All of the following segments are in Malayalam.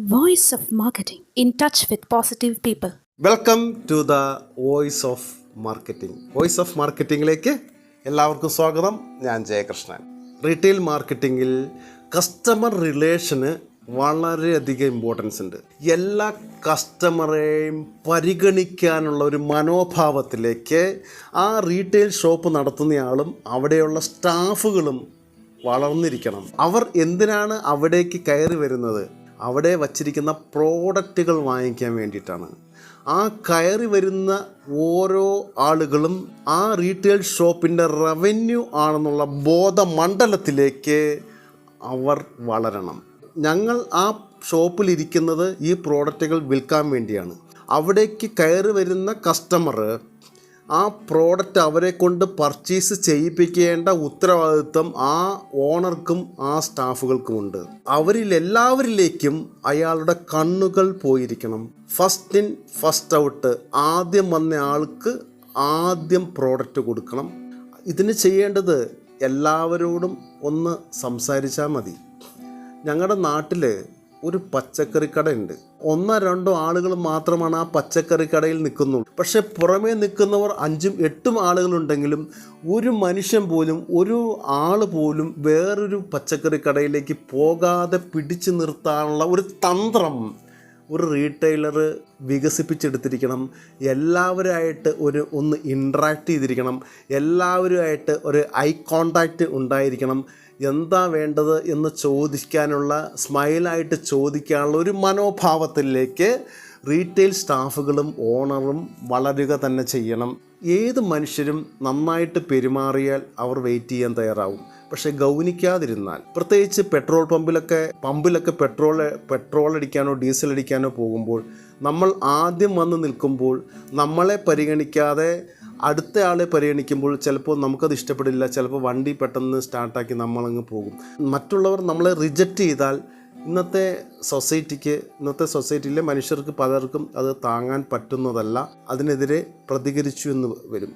Voice of marketing in touch with positive people welcome to the voice of marketing voice of മാർക്കറ്റിംഗിലേക്ക് എല്ലാവർക്കും സ്വാഗതം. ഞാൻ ജയകൃഷ്ണൻ. റീറ്റെയിൽ മാർക്കറ്റിംഗിൽ കസ്റ്റമർ റിലേഷന് വളരെയധികം ഇമ്പോർട്ടൻസ് ഉണ്ട്. എല്ലാ കസ്റ്റമറെയും പരിഗണിക്കാനുള്ള ഒരു മനോഭാവത്തിലേക്ക് ആ റീറ്റെയിൽ ഷോപ്പ് നടത്തുന്നയാളും അവിടെയുള്ള സ്റ്റാഫുകളും വളർന്നിരിക്കണം. അവർ എന്തിനാണ് അവിടേക്ക് കയറി വരുന്നത്? അവിടെ വച്ചിരിക്കുന്ന പ്രോഡക്റ്റുകൾ വാങ്ങിക്കാൻ വേണ്ടിയിട്ടാണ്. ആ കയറി വരുന്ന ഓരോ ആളുകളും ആ റീറ്റെയിൽ ഷോപ്പിന്റെ റവന്യൂ ആണെന്നുള്ള ബോധമണ്ഡലത്തിലേക്ക് അവർ വളരണം. ഞങ്ങൾ ആ ഷോപ്പിലിരിക്കുന്നത് ഈ പ്രോഡക്റ്റുകൾ വിൽക്കാൻ വേണ്ടിയാണ്. അവിടേക്ക് കയറി വരുന്ന കസ്റ്റമർ ആ പ്രോഡക്റ്റ് അവരെ കൊണ്ട് പർച്ചേസ് ചെയ്യിപ്പിക്കേണ്ട ഉത്തരവാദിത്വം ആ ഓണർക്കും ആ സ്റ്റാഫുകൾക്കുമുണ്ട് അവരിൽ എല്ലാവരിലേക്കും അയാളുടെ കണ്ണുകൾ പോയിരിക്കണം. ഫസ്റ്റ് ഇൻ ഫസ്റ്റ് ഔട്ട് ആദ്യം വന്ന ആൾക്ക് ആദ്യം പ്രോഡക്റ്റ് കൊടുക്കണം. ഇതിന് ചെയ്യേണ്ടത് എല്ലാവരോടും ഒന്ന് സംസാരിച്ചാൽ മതി. ഞങ്ങളുടെ നാട്ടിൽ ഒരു പച്ചക്കറി കടയുണ്ട്. ഒന്നോ രണ്ടോ ആളുകൾ മാത്രമാണ് ആ പച്ചക്കറി കടയിൽ നിൽക്കുന്നുള്ളൂ. പക്ഷെ പുറമേ നിൽക്കുന്നവർ അഞ്ചും എട്ടും ആളുകളുണ്ടെങ്കിലും ഒരു മനുഷ്യൻ പോലും ഒരു ആൾ പോലും വേറൊരു പച്ചക്കറി കടയിലേക്ക് പോകാതെ പിടിച്ചു നിർത്താനുള്ള ഒരു തന്ത്രം ഒരു റീറ്റെയിലർ വികസിപ്പിച്ചെടുത്തിരിക്കണം. എല്ലാവരുമായിട്ട് ഒരു ഒന്ന് ഇൻട്രാക്ട് ചെയ്തിരിക്കണം. എല്ലാവരുമായിട്ട് ഒരു ഐ കോണ്ടാക്റ്റ് ഉണ്ടായിരിക്കണം. എന്താ വേണ്ടത് എന്ന് ചോദിക്കാനുള്ള സ്മൈലായിട്ട് ചോദിക്കാനുള്ള ഒരു മനോഭാവത്തിലേക്ക് റീറ്റെയിൽ സ്റ്റാഫുകളും ഓണറും വളരുക തന്നെ ചെയ്യണം. ഏത് മനുഷ്യരും നന്നായിട്ട് പെരുമാറിയാൽ അവർ വെയിറ്റ് ചെയ്യാൻ തയ്യാറാവും. പക്ഷേ ഗൗനിക്കാതിരുന്നാൽ പ്രത്യേകിച്ച് പെട്രോൾ പമ്പിലൊക്കെ പമ്പിലൊക്കെ പെട്രോൾ പെട്രോൾ അടിക്കാനോ ഡീസൽ അടിക്കാനോ പോകുമ്പോൾ നമ്മൾ ആദ്യം വന്ന് നിൽക്കുമ്പോൾ നമ്മളെ പരിഗണിക്കാതെ അടുത്ത ആളെ പരിഗണിക്കുമ്പോൾ ചിലപ്പോൾ നമുക്കത് ഇഷ്ടപ്പെടില്ല ചിലപ്പോൾ വണ്ടി പെട്ടെന്ന് സ്റ്റാർട്ടാക്കി നമ്മളങ്ങ് പോകും. മറ്റുള്ളവർ നമ്മളെ റിജക്റ്റ് ചെയ്താൽ ഇന്നത്തെ സൊസൈറ്റിക്ക് ഇന്നത്തെ സൊസൈറ്റിയിലെ മനുഷ്യർക്ക് പലർക്കും അത് താങ്ങാൻ പറ്റുന്നതല്ല അതിനെതിരെ പ്രതികരിച്ചു എന്ന് വരും.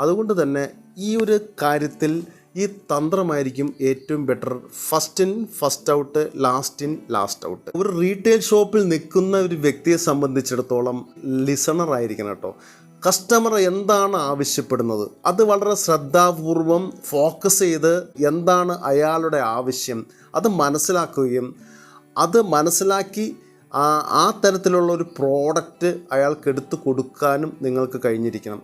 അതുകൊണ്ട് തന്നെ ഈ ഒരു കാര്യത്തിൽ ഈ തന്ത്രമായിരിക്കും ഏറ്റവും better first in first out last in last out ഒരു റീറ്റെയിൽ ഷോപ്പിൽ നിൽക്കുന്ന ഒരു വ്യക്തിയെ സംബന്ധിച്ചിടത്തോളം ലിസണർ ആയിരിക്കണം കേട്ടോ. കസ്റ്റമർ എന്താണ് ആവശ്യപ്പെടുന്നത്? അത് വളരെ ശ്രദ്ധാപൂർവം ഫോക്കസ് ചെയ്ത് എന്താണ് അയാളുടെ ആവശ്യം? അത് മനസ്സിലാക്കുകയും അത് മനസ്സിലാക്കി ആ തരത്തിലുള്ള ഒരു പ്രോഡക്റ്റ് അയാൾക്ക് എടുത്തു കൊടുക്കാനും നിങ്ങൾക്ക് കഴിഞ്ഞിരിക്കണം.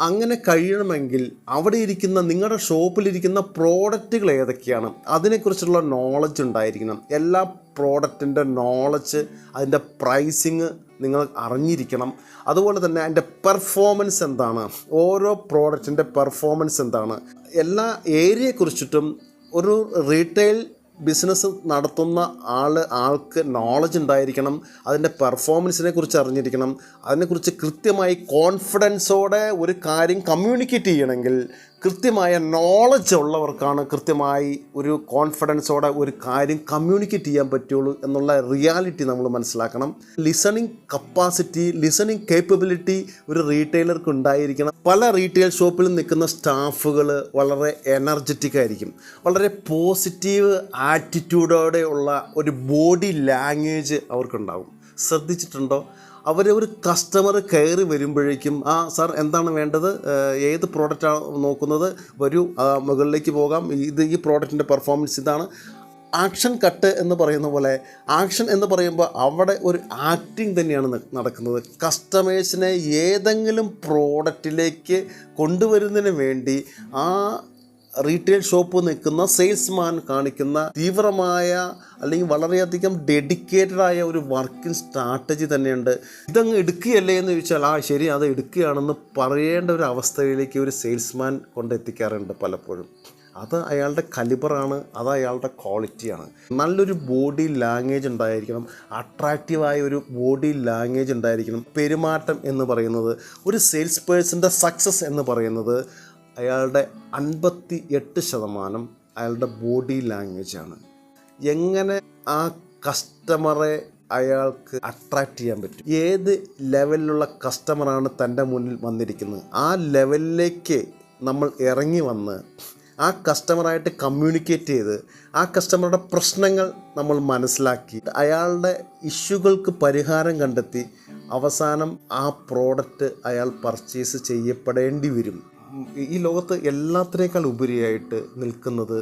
അങ്ങനെ കഴിയണമെങ്കിൽ അവിടെ ഇരിക്കുന്ന നിങ്ങളുടെ ഷോപ്പിലിരിക്കുന്ന പ്രോഡക്റ്റുകൾ ഏതൊക്കെയാണ്? അതിനെക്കുറിച്ചുള്ള നോളജ് ഉണ്ടായിരിക്കണം. എല്ലാ പ്രോഡക്റ്റിന്റെ നോളജ് അതിന്റെ പ്രൈസിങ് നിങ്ങൾ അറിഞ്ഞിരിക്കണം. അതുപോലെ തന്നെ അതിന്റെ പെർഫോമൻസ് എന്താണ്? ഓരോ പ്രോഡക്റ്റിന്റെ പെർഫോമൻസ് എന്താണ്? എല്ലാ ഏരിയയെക്കുറിച്ചിട്ടും ഒരു റീറ്റെയിൽ ബിസിനസ് നടത്തുന്ന ആൾ ആൾക്ക് നോളജ് ഉണ്ടായിരിക്കണം അതിന്റെ പെർഫോമൻസിനെ കുറിച്ച് അറിഞ്ഞിരിക്കണം അതിനെക്കുറിച്ച് കൃത്യമായി കോൺഫിഡൻസോടെ ഒരു കാര്യം കമ്മ്യൂണിക്കേറ്റ് ചെയ്യണമെങ്കിൽ കൃത്യമായ നോളജ് ഉള്ളവർക്കാണ് കൃത്യമായി ഒരു കോൺഫിഡൻസോടെ ഒരു കാര്യം കമ്മ്യൂണിക്കേറ്റ് ചെയ്യാൻ പറ്റുള്ളൂ എന്നുള്ള റിയാലിറ്റി നമ്മൾ മനസ്സിലാക്കണം. ലിസണിങ് കപ്പാസിറ്റി ലിസണിങ് കേപ്പബിലിറ്റി ഒരു റീറ്റെയിലർക്ക് ഉണ്ടായിരിക്കണം. പല റീറ്റെയിൽ ഷോപ്പിൽ നിൽക്കുന്ന സ്റ്റാഫുകൾ വളരെ എനർജറ്റിക് ആയിരിക്കും. വളരെ പോസിറ്റീവ് ആറ്റിറ്റ്യൂഡോടെ ഉള്ള ഒരു ബോഡി ലാംഗ്വേജ് അവർക്കുണ്ടാവും. ശ്രദ്ധിച്ചിട്ടുണ്ടോ? അവർ ഒരു കസ്റ്റമർ കയറി വരുമ്പോഴേക്കും ആ സാർ എന്താണ് വേണ്ടത്? ഏത് പ്രോഡക്റ്റാണ് നോക്കുന്നത്? വരൂ മുകളിലേക്ക് പോകാം. ഇത് ഈ പ്രോഡക്റ്റിന്റെ പെർഫോമൻസ് ഇതാണ്. ആക്ഷൻ കട്ട് എന്ന് പറയുന്ന പോലെ ആക്ഷൻ എന്ന് പറയുമ്പോൾ അവിടെ ഒരു ആക്ടിങ് തന്നെയാണ് നടക്കുന്നത്. കസ്റ്റമേഴ്സിനെ ഏതെങ്കിലും പ്രോഡക്റ്റിലേക്ക് കൊണ്ടുവരുന്നതിന് വേണ്ടി ആ റീറ്റെയിൽ ഷോപ്പ് നിൽക്കുന്ന സെയിൽസ്മാൻ കാണിക്കുന്ന തീവ്രമായ അല്ലെങ്കിൽ വളരെയധികം ഡെഡിക്കേറ്റഡ് ആയ ഒരു വർക്കിംഗ് സ്ട്രാറ്റജി തന്നെയുണ്ട്. ഇതങ്ങ് എടുക്കുകയല്ലേ എന്ന് ചോദിച്ചാൽ ആ ശരി അത് എടുക്കുകയാണെന്ന് പറയേണ്ട ഒരു അവസ്ഥയിലേക്ക് ഒരു സെയിൽസ്മാൻ കൊണ്ടെത്തിക്കാറുണ്ട് പലപ്പോഴും. അത് അയാളുടെ കലിബറാണ് അത് അയാളുടെ ക്വാളിറ്റിയാണ് നല്ലൊരു ബോഡി ലാംഗ്വേജ് ഉണ്ടായിരിക്കണം അട്രാക്റ്റീവായ ഒരു ബോഡി ലാംഗ്വേജ് ഉണ്ടായിരിക്കണം. പെരുമാറ്റം എന്ന് പറയുന്നത് ഒരു സെയിൽസ് പേഴ്സന്റെ സക്സസ് എന്ന് പറയുന്നത് അയാളുടെ അൻപത്തി എട്ട് ശതമാനം അയാളുടെ ബോഡി ലാംഗ്വേജാണ് എങ്ങനെ ആ കസ്റ്റമറെ അയാൾക്ക് അട്രാക്റ്റ് ചെയ്യാൻ പറ്റും? ഏത് ലെവലിലുള്ള കസ്റ്റമറാണ് തന്റെ മുന്നിൽ വന്നിരിക്കുന്നത്? ആ ലെവലിലേക്ക് നമ്മൾ ഇറങ്ങി വന്ന് ആ കസ്റ്റമറായിട്ട് കമ്മ്യൂണിക്കേറ്റ് ചെയ്ത് ആ കസ്റ്റമറുടെ പ്രശ്നങ്ങൾ നമ്മൾ മനസ്സിലാക്കി അയാളുടെ ഇഷ്യൂകൾക്ക് പരിഹാരം കണ്ടെത്തി അവസാനം ആ പ്രോഡക്റ്റ് അയാൾ പർച്ചേസ് ചെയ്യപ്പെടേണ്ടി വരും. ഈ ലോകത്ത് എല്ലാത്തിനേക്കാൾ ഉപരിയായിട്ട് നിൽക്കുന്നത്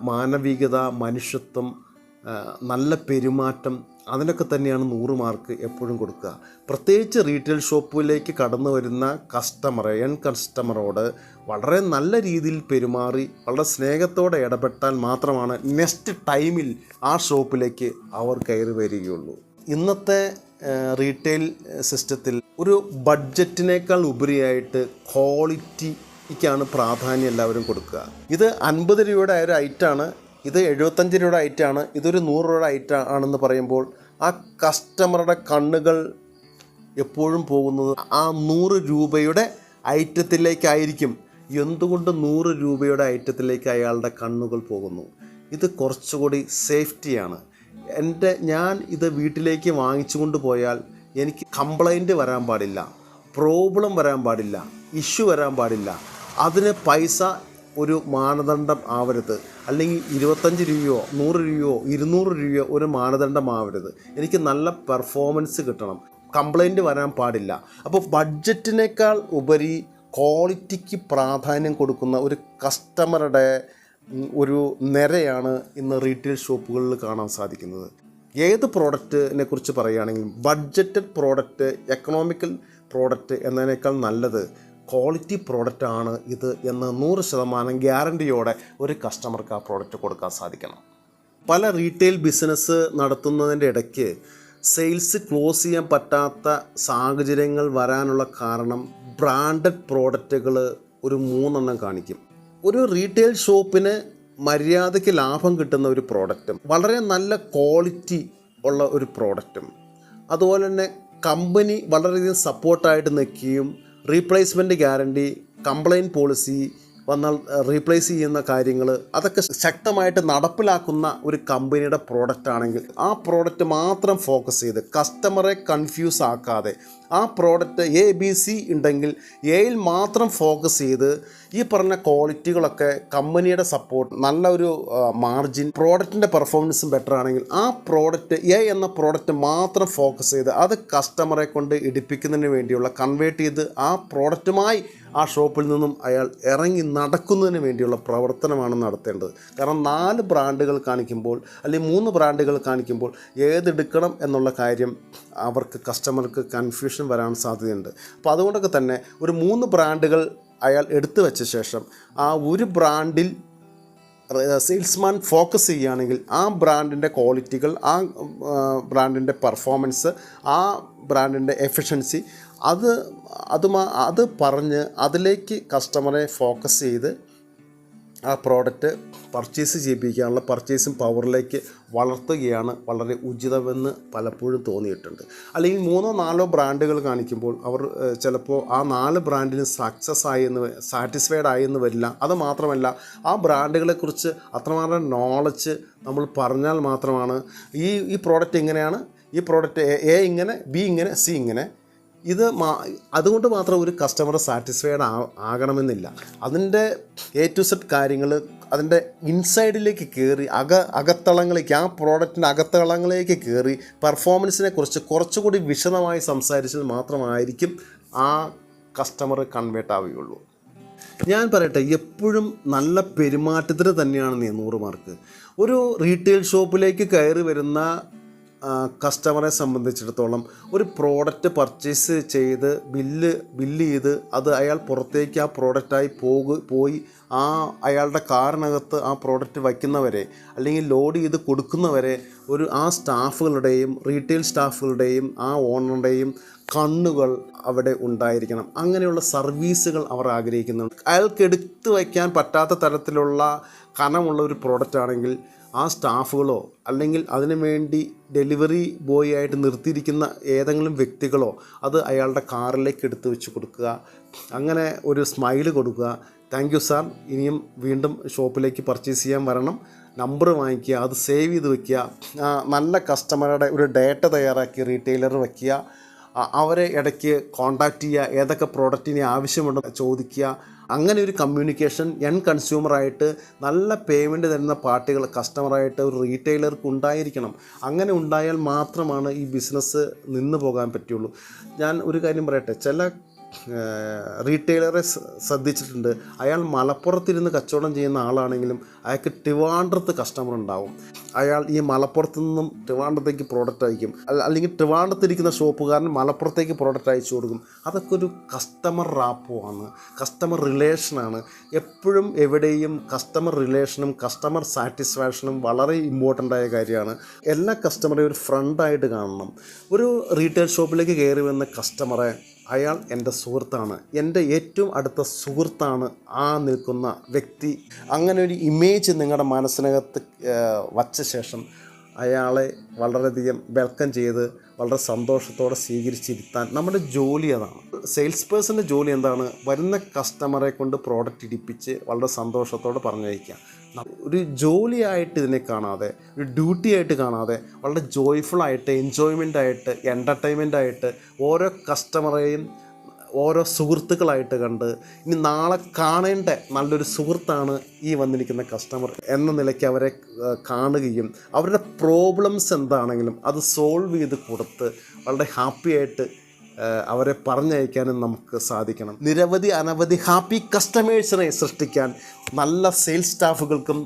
മാനവികത മനുഷ്യത്വം നല്ല പെരുമാറ്റം അതിനൊക്കെ തന്നെയാണ് നൂറ് മാർക്ക് എപ്പോഴും കൊടുക്കുക. പ്രത്യേകിച്ച് റീറ്റെയിൽ ഷോപ്പിലേക്ക് കടന്നു വരുന്ന കസ്റ്റമർ എൻ കസ്റ്റമറോട് വളരെ നല്ല രീതിയിൽ പെരുമാറി വളരെ സ്നേഹത്തോടെ ഇടപെട്ടാൽ മാത്രമാണ് നെക്സ്റ്റ് ടൈമിൽ ആ ഷോപ്പിലേക്ക് അവർ കയറി വരികയുള്ളൂ. ഇന്നത്തെ റീറ്റെയിൽ സിസ്റ്റത്തിൽ ഒരു ബഡ്ജറ്റിനേക്കാൾ ഉപരിയായിട്ട് ക്വാളിറ്റിക്കാണ് പ്രാധാന്യം എല്ലാവരും കൊടുക്കുക. ഇത് അൻപത് രൂപയുടെ ഒരു ഐറ്റാണ് ഇത് എഴുപത്തഞ്ച് രൂപയുടെ ഐറ്റാണ് ഇതൊരു നൂറ് രൂപയുടെ ഐറ്റ ആണെന്ന് പറയുമ്പോൾ ആ കസ്റ്റമറുടെ കണ്ണുകൾ എപ്പോഴും പോകുന്നത് ആ നൂറ് രൂപയുടെ ഐറ്റത്തിലേക്കായിരിക്കും. എന്തുകൊണ്ട് നൂറ് രൂപയുടെ ഐറ്റത്തിലേക്ക് അയാളുടെ കണ്ണുകൾ പോകുന്നു? ഇത് കുറച്ചുകൂടി സേഫ്റ്റിയാണ്. എന്റെ ഞാൻ ഇത് വീട്ടിലേക്ക് വാങ്ങിച്ചു കൊണ്ടുപോയാൽ എനിക്ക് കംപ്ലൈന്റ് വരാൻ പാടില്ല പ്രോബ്ലം വരാൻ പാടില്ല ഇഷ്യൂ വരാൻ പാടില്ല. അതിന് പൈസ ഒരു മാനദണ്ഡം ആവരുത്. അല്ലെങ്കിൽ ഇരുപത്തഞ്ച് രൂപയോ നൂറ് രൂപയോ ഇരുന്നൂറ് രൂപയോ ഒരു മാനദണ്ഡം ആവരുത്. എനിക്ക് നല്ല പെർഫോമൻസ് കിട്ടണം. കംപ്ലൈന്റ് വരാൻ പാടില്ല. അപ്പോൾ ബഡ്ജറ്റിനേക്കാൾ ഉപരി ക്വാളിറ്റിക്ക് പ്രാധാന്യം കൊടുക്കുന്ന ഒരു കസ്റ്റമറുടെ ഒരു നിരയാണ് ഇന്ന് റീറ്റെയിൽ ഷോപ്പുകളിൽ കാണാൻ സാധിക്കുന്നത്. ഏത് പ്രോഡക്റ്റിനെ കുറിച്ച് പറയുകയാണെങ്കിലും ബഡ്ജറ്റഡ് പ്രോഡക്റ്റ് എക്കണോമിക്കൽ പ്രോഡക്റ്റ് എന്നതിനേക്കാൾ നല്ലത് ക്വാളിറ്റി പ്രോഡക്റ്റ് ആണ് ഇത് എന്ന് നൂറ് ശതമാനം ഗ്യാരണ്ടിയോടെ ഒരു കസ്റ്റമർക്ക് ആ പ്രോഡക്റ്റ് കൊടുക്കാൻ സാധിക്കണം. പല റീറ്റെയിൽ ബിസിനസ് നടത്തുന്നതിന്റെ ഇടയ്ക്ക് സെയിൽസ് ക്ലോസ് ചെയ്യാൻ പറ്റാത്ത സാഹചര്യങ്ങൾ വരാനുള്ള കാരണം ബ്രാൻഡഡ് പ്രോഡക്റ്റുകൾ ഒരു മൂന്നെണ്ണം കാണിക്കും. ഒരു റീറ്റെയിൽ ഷോപ്പിന് മര്യാദയ്ക്ക് ലാഭം കിട്ടുന്ന ഒരു പ്രോഡക്റ്റും വളരെ നല്ല ക്വാളിറ്റി ഉള്ള ഒരു പ്രോഡക്റ്റും അതുപോലെ തന്നെ കമ്പനി വളരെയധികം സപ്പോർട്ടായിട്ട് നിൽക്കുകയും റീപ്ലേസ്മെന്റ് ഗ്യാരണ്ടി കംപ്ലൈന്റ് പോളിസി വന്നാൽ റീപ്ലേസ് ചെയ്യുന്ന കാര്യങ്ങൾ അതൊക്കെ ശക്തമായിട്ട് നടപ്പിലാക്കുന്ന ഒരു കമ്പനിയുടെ പ്രോഡക്റ്റ് ആണെങ്കിൽ ആ പ്രോഡക്റ്റ് മാത്രം ഫോക്കസ് ചെയ്ത് കസ്റ്റമറെ കൺഫ്യൂസ് ആക്കാതെ ആ പ്രോഡക്റ്റ് എ ബി സി ഉണ്ടെങ്കിൽ എയിൽ മാത്രം ഫോക്കസ് ചെയ്ത് ഈ പറഞ്ഞ ക്വാളിറ്റികളൊക്കെ കമ്പനിയുടെ സപ്പോർട്ട് നല്ല ഒരു മാർജിൻ പ്രോഡക്റ്റിന്റെ പെർഫോമൻസും ബെറ്റർ ആണെങ്കിൽ ആ പ്രോഡക്റ്റ് എ എന്ന പ്രോഡക്റ്റ് മാത്രം ഫോക്കസ് ചെയ്ത് അത് കസ്റ്റമറെ കൊണ്ട് ഇടിപ്പിക്കുന്നതിന് വേണ്ടിയുള്ള കൺവേർട്ട് ചെയ്ത് ആ പ്രോഡക്റ്റുമായി ആ ഷോപ്പിൽ നിന്നും അയാൾ ഇറങ്ങി നടക്കുന്നതിന് വേണ്ടിയുള്ള പ്രവർത്തനമാണ് നടത്തേണ്ടത്. കാരണം നാല് ബ്രാൻഡുകൾ കാണിക്കുമ്പോൾ അല്ലെങ്കിൽ മൂന്ന് ബ്രാൻഡുകൾ കാണിക്കുമ്പോൾ ഏതെടുക്കണം എന്നുള്ള കാര്യം അവർക്ക് കസ്റ്റമർക്ക് കൺഫ്യൂഷൻ വരാൻ സാധ്യതയുണ്ട്. അപ്പോൾ അതുകൊണ്ടൊക്കെ തന്നെ ഒരു മൂന്ന് ബ്രാൻഡുകൾ അയാൾ എടുത്തു വെച്ച ശേഷം ആ ഒരു ബ്രാൻഡിൽ സെയിൽസ്മാൻ ഫോക്കസ് ചെയ്യുകയാണെങ്കിൽ ആ ബ്രാൻഡിന്റെ ക്വാളിറ്റികൾ ആ ബ്രാൻഡിന്റെ പെർഫോമൻസ് ആ ബ്രാൻഡിന്റെ എഫിഷ്യൻസി അത് അതുമാ അത് പറഞ്ഞ് അതിലേക്ക് കസ്റ്റമറെ ഫോക്കസ് ചെയ്ത് ആ പ്രോഡക്റ്റ് പർച്ചേസ് ചെയ്യിപ്പിക്കാനുള്ള പർച്ചേസിങ് പവറിലേക്ക് വളർത്തുകയാണ് വളരെ ഉചിതമെന്ന് പലപ്പോഴും തോന്നിയിട്ടുണ്ട്. അല്ലെങ്കിൽ മൂന്നോ നാലോ ബ്രാൻഡുകൾ കാണിക്കുമ്പോൾ അവർ ചിലപ്പോൾ ആ നാല് ബ്രാൻഡിന് സക്സസ് ആയി എന്ന് സാറ്റിസ്ഫൈഡ് ആയി എന്ന് വരില്ല. അത് മാത്രമല്ല ആ ബ്രാൻഡുകളെക്കുറിച്ച് അത്രമാത്രം നോളജ് നമ്മൾ പറഞ്ഞാൽ മാത്രമാണ് ഈ ഈ പ്രോഡക്റ്റ് എങ്ങനെയാണ് ഈ പ്രോഡക്റ്റ് എ ഇങ്ങനെ ബി ഇങ്ങനെ സി ഇങ്ങനെ ഇത് മാ അതുകൊണ്ട് മാത്രം ഒരു കസ്റ്റമർ സാറ്റിസ്ഫൈഡ് ആ ആകണമെന്നില്ല. അതിന്റെ എ ടു സെറ്റ് കാര്യങ്ങൾ അതിന്റെ ഇൻസൈഡിലേക്ക് കയറി അക അകത്തളങ്ങളിലേക്ക് ആ പ്രോഡക്റ്റിന്റെ അകത്തളങ്ങളിലേക്ക് കയറി പെർഫോമൻസിനെ കുറിച്ച് കുറച്ചുകൂടി വിശദമായി സംസാരിച്ചാൽ മാത്രമായിരിക്കും ആ കസ്റ്റമർ കൺവേർട്ട് ആവുകയുള്ളൂ. ഞാൻ പറയട്ടെ എപ്പോഴും നല്ല പെരുമാറ്റത്തിന് തന്നെയാണ് നീ നൂറ് മാർക്ക് ഒരു റീറ്റെയിൽ ഷോപ്പിലേക്ക് കയറി വരുന്ന കസ്റ്റമറെ സംബന്ധിച്ചിടത്തോളം ഒരു പ്രോഡക്റ്റ് പർച്ചേസ് ചെയ്ത് ബില്ല് ബില്ല് ചെയ്ത് അത് അയാൾ പുറത്തേക്ക് ആ പ്രോഡക്റ്റായി പോകു പോയി ആ അയാളുടെ കാറിനകത്ത് ആ പ്രോഡക്റ്റ് വയ്ക്കുന്നവരെ അല്ലെങ്കിൽ ലോഡ് ചെയ്ത് കൊടുക്കുന്നവരെ ഒരു ആ സ്റ്റാഫുകളുടെയും റീറ്റെയിൽ സ്റ്റാഫുകളുടെയും ആ ഓണറുടെയും കണ്ണുകൾ അവിടെ ഉണ്ടായിരിക്കണം. അങ്ങനെയുള്ള സർവീസുകൾ അവർ ആഗ്രഹിക്കുന്നുണ്ട്. അയാൾക്ക് എടുത്തു വയ്ക്കാൻ പറ്റാത്ത തരത്തിലുള്ള കനമുള്ള ഒരു പ്രോഡക്റ്റ് ആണെങ്കിൽ ആ സ്റ്റാഫുകളോ അല്ലെങ്കിൽ അതിനു വേണ്ടി ഡെലിവറി ബോയ് ആയിട്ട് നിർത്തിയിരിക്കുന്ന ഏതെങ്കിലും വ്യക്തികളോ അത് അയാളുടെ കാറിലേക്ക് എടുത്തു വെച്ച് കൊടുക്കുക. അങ്ങനെ ഒരു സ്മൈൽ കൊടുക്കുക. താങ്ക് യു സാർ ഇനിയും വീണ്ടും ഷോപ്പിലേക്ക് പർച്ചേസ് ചെയ്യാൻ വരണം. നമ്പർ വാങ്ങിക്കുക അത് സേവ് ചെയ്ത് വെക്കുക. നല്ല കസ്റ്റമറുടെ ഒരു ഡേറ്റ തയ്യാറാക്കി റീറ്റെയിലർ വയ്ക്കുക അവരെ ഇടയ്ക്ക് കോണ്ടാക്റ്റ് ചെയ്യുക ഏതൊക്കെ പ്രോഡക്റ്റിന് ആവശ്യമുണ്ടോ ചോദിക്കുക. അങ്ങനെ ഒരു കമ്മ്യൂണിക്കേഷൻ എൻ കൺസ്യൂമറായിട്ട് നല്ല പേയ്മെന്റ് തരുന്ന പാർട്ടികൾ കസ്റ്റമറായിട്ട് ഒരു റീറ്റെയിലർക്ക് ഉണ്ടായിരിക്കണം. അങ്ങനെ ഉണ്ടായാൽ മാത്രമാണ് ഈ ബിസിനസ് നിന്ന് പോകാൻ പറ്റുള്ളൂ. ഞാൻ ഒരു കാര്യം പറയട്ടെ ചില റീറ്റെയിലറെ ശ്രദ്ധിച്ചിട്ടുണ്ട്. അയാൾ മലപ്പുറത്തിരുന്ന് കച്ചവടം ചെയ്യുന്ന ആളാണെങ്കിലും അയാൾക്ക് ട്രിവാൻഡ്രത്ത് കസ്റ്റമർ ഉണ്ടാവും. അയാൾ ഈ മലപ്പുറത്ത് നിന്നും ട്രിവാൻഡ്രത്തേക്ക് പ്രോഡക്റ്റ് അയക്കും. അല്ല- അല്ലെങ്കിൽ ട്രിവാൻഡ്രത്തിരിക്കുന്ന ഷോപ്പുകാരൻ മലപ്പുറത്തേക്ക് പ്രോഡക്റ്റ് അയച്ചു കൊടുക്കും. അതൊക്കെ ഒരു കസ്റ്റമർ ആണ്. കസ്റ്റമർ റിലേഷനാണ് എപ്പോഴും എവിടെയും കസ്റ്റമർ റിലേഷനും കസ്റ്റമർ സാറ്റിസ്ഫാക്ഷനും വളരെ ഇമ്പോർട്ടന്റ് ആയ കാര്യമാണ്. എല്ലാ കസ്റ്റമറെയും ഒരു ഫ്രണ്ടായിട്ട് കാണണം. ഒരു റീറ്റെയിൽ ഷോപ്പിലേക്ക് കയറി വന്ന കസ്റ്റമറെ അയാൾ എന്റെ സുഹൃത്താണ്. എന്റെ ഏറ്റവും അടുത്ത സുഹൃത്താണ് ആ നിൽക്കുന്ന വ്യക്തി. അങ്ങനെ ഒരു ഇമേജ് നിങ്ങളുടെ മനസ്സിനകത്ത് വച്ച ശേഷം അയാളെ വളരെയധികം വെൽക്കം ചെയ്ത് വളരെ സന്തോഷത്തോടെ സ്വീകരിച്ചിരുത്താൻ നമ്മുടെ ജോലി അതാണ്. സെയിൽസ് പേഴ്സന്റെ ജോലി എന്താണ്? വരുന്ന കസ്റ്റമറെ കൊണ്ട് പ്രോഡക്റ്റ് ഇടിപ്പിച്ച് വളരെ സന്തോഷത്തോടെ പറഞ്ഞയക്കുക. ഒരു ജോലിയായിട്ട് ഇതിനെ കാണാതെ ഒരു ഡ്യൂട്ടി ആയിട്ട് കാണാതെ വളരെ ജോയ്ഫുള്ളായിട്ട് എൻജോയ്മെന്റ് ആയിട്ട് എന്റർടൈൻമെന്റ് ആയിട്ട് ഓരോ കസ്റ്റമറെയും ഓരോ സുഹൃത്തുക്കളായിട്ട് കണ്ട് ഇനി നാളെ കാണേണ്ട നല്ലൊരു സുഹൃത്താണ് ഈ വന്നിരിക്കുന്ന കസ്റ്റമർ എന്ന നിലയ്ക്ക് അവരെ കാണുകയും അവരുടെ പ്രോബ്ലംസ് എന്താണെങ്കിലും അത് സോൾവ് ചെയ്ത് കൊടുത്ത് വളരെ ഹാപ്പി ആയിട്ട് ഏഹ്, അവരെ പറഞ്ഞയക്കാനും നമുക്ക് സാധിക്കണം. നിരവധി അനവധി ഹാപ്പി കസ്റ്റമേഴ്സിനെ സൃഷ്ടിക്കാൻ നല്ല സെയിൽസ് സ്റ്റാഫുകൾക്കും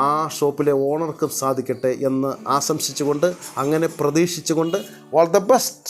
ആ ഷോപ്പിലെ ഓണർക്കും സാധിക്കട്ടെ എന്ന് ആശംസിച്ചുകൊണ്ട് അങ്ങനെ പ്രതീക്ഷിച്ചുകൊണ്ട് ഓൾ ദ ബെസ്റ്റ്!